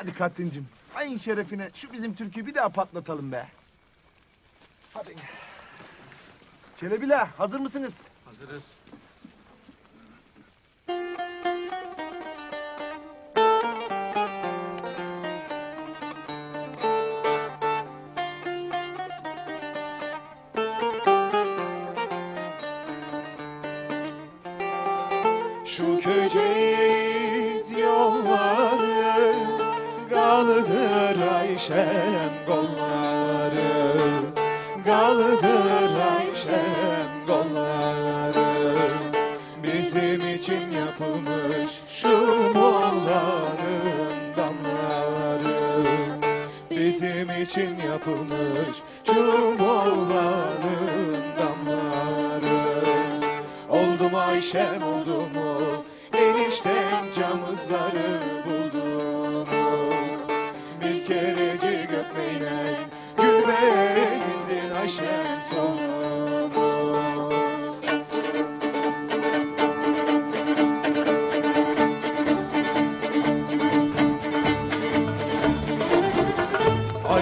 Hadi Katrin'cim. Ayın şerefine şu bizim türküyü bir daha patlatalım be. Hadi. Çelebiler hazır mısınız? Hazırız. Şu köyceğiz Galıdır Ayşem kolları Galıdır Ayşem kolları. Bizim için yapılmış şu molların damları. Bizim için yapılmış şu molların damları. Oldu mu Ayşem oldu mu Eniştem camızları buldu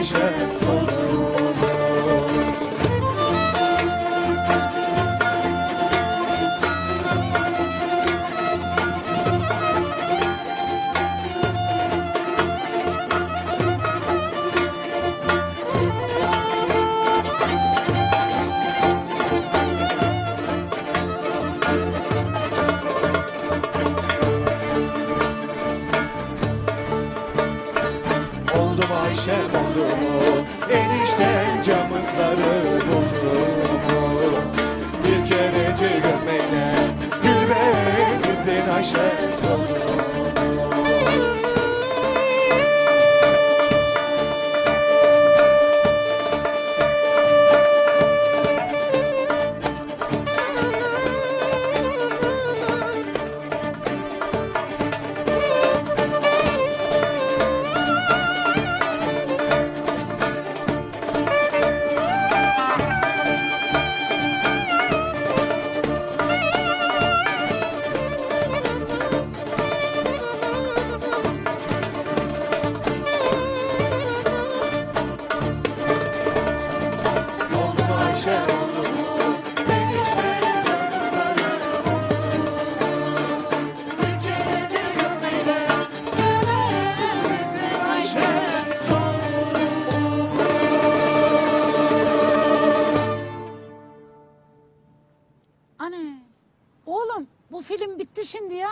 Ayşe soldu Ayşem oldu mu? Enişten camızları buldu mu? Bir kerecik öpmeyle Gülbenizin Ayşem soldu mu bu film bitti şimdi ya.